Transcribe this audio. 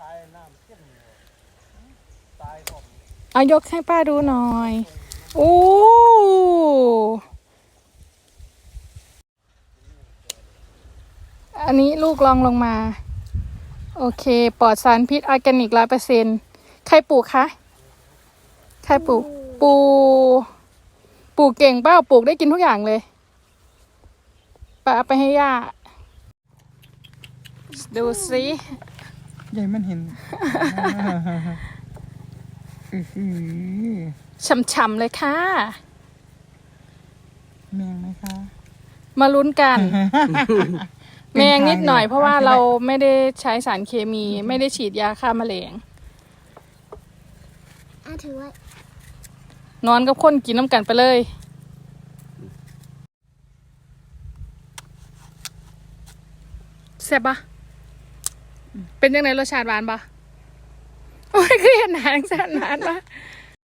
ตายน้ำเข้มตายผมเอายกให้ป้าดูหน่อย โอ้ อันนี้ลูกลองลงมา โอเค ปลอดสารพิษออร์แกนิกร้อยเปอร์เซ็นใครปลูกคะ ใครปลูกปูปลูกเก่งเป้าปลูกได้กินทุกอย่างเลยป้าเอาไปให้ย่า ดูสิ ใหญ่มันเห็นอื้อหือช่ำๆเลยค่ะ แมงไหมคะ มาลุ้นกันเป็นแมงนิดหน่อยทางเดียวเพราะว่าเอาไปเราไม่ได้ใช้สารเคมี ไม่ได้ฉีดยาฆ่าแมลงอะถือไว้นอนกับคนกินน้ำกันไปเลยแซ่บปะ เป็นยังไงรสชาติหวานปะโอ้ยคือเห็นหนานแซ่นหนานปะ